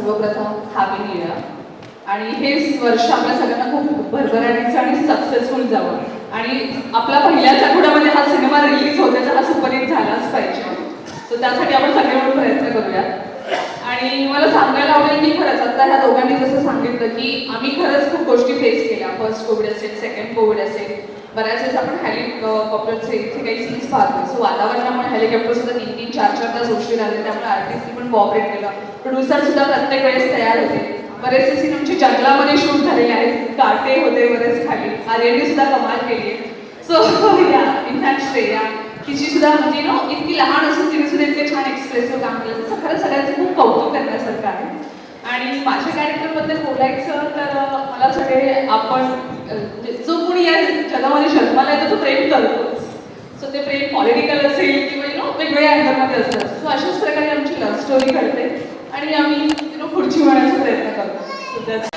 सर्वप्रथम happy new आणि हे वर्ष आपल्या सगळ्यांना खूप भरभराटीचं आणि सक्सेसफुल जावं. आणि आपला पहिल्याच आठवड्यामध्ये हा सिनेमा रिलीज होते तर हा सुपरहिट झालाच पाहिजे. तर त्यासाठी आपण सगळे मिळून प्रयत्न करूया. आणि मला सांगायला आवडेल की खरंच आता ह्या दोघांनी जसं सांगितलं की आम्ही खरंच खूप गोष्टी फेस केल्या. फर्स्ट कोविड असेल सेकंड कोविड असेल. बऱ्याच वेळेस आपण हेलिकॉप्टरचे इथे काही सीन्स पाहतो. सो वातावरणामुळे हेलिकॉप्टर सुद्धा तीन तीन चार चार तास उशीर आले त्यामुळे आर्टिस्टनी पण कॉपरेट केलं. प्रोड्युसर सुद्धा प्रत्येक वेळेस तयार होते. बरेचसे सीन आमचे जंगलामध्ये शूट झालेले आहेत. काटे होते बरेच खाली. आर्यनने सुद्धा कमाल केली सो या इनफॅक्ट श्रेया तिची सुद्धा म्हणजे नो इतकी लहान असून तिने सुद्धा इतके छान एक्सप्रेसिव्ह काम केलं. तसं खरं सगळ्यांचं खूप कौतुक करण्यासारखं आहे. आणि माझ्या कॅरेक्टरबद्दल बोलायचं तर मला सगळे आपण म्हणजे जो कोणी या जगामध्ये जन्माला येतो तो प्रेम करतोच. सो ते प्रेम पॉलिटिकल असेल किंवा यु नो वेगवेगळ्या अँगलमध्ये असतात. सो अशाच प्रकारे आमची लव्ह स्टोरी घडते. आणि आम्ही यु नो पुढची होण्याचा प्रयत्न करतो. So that's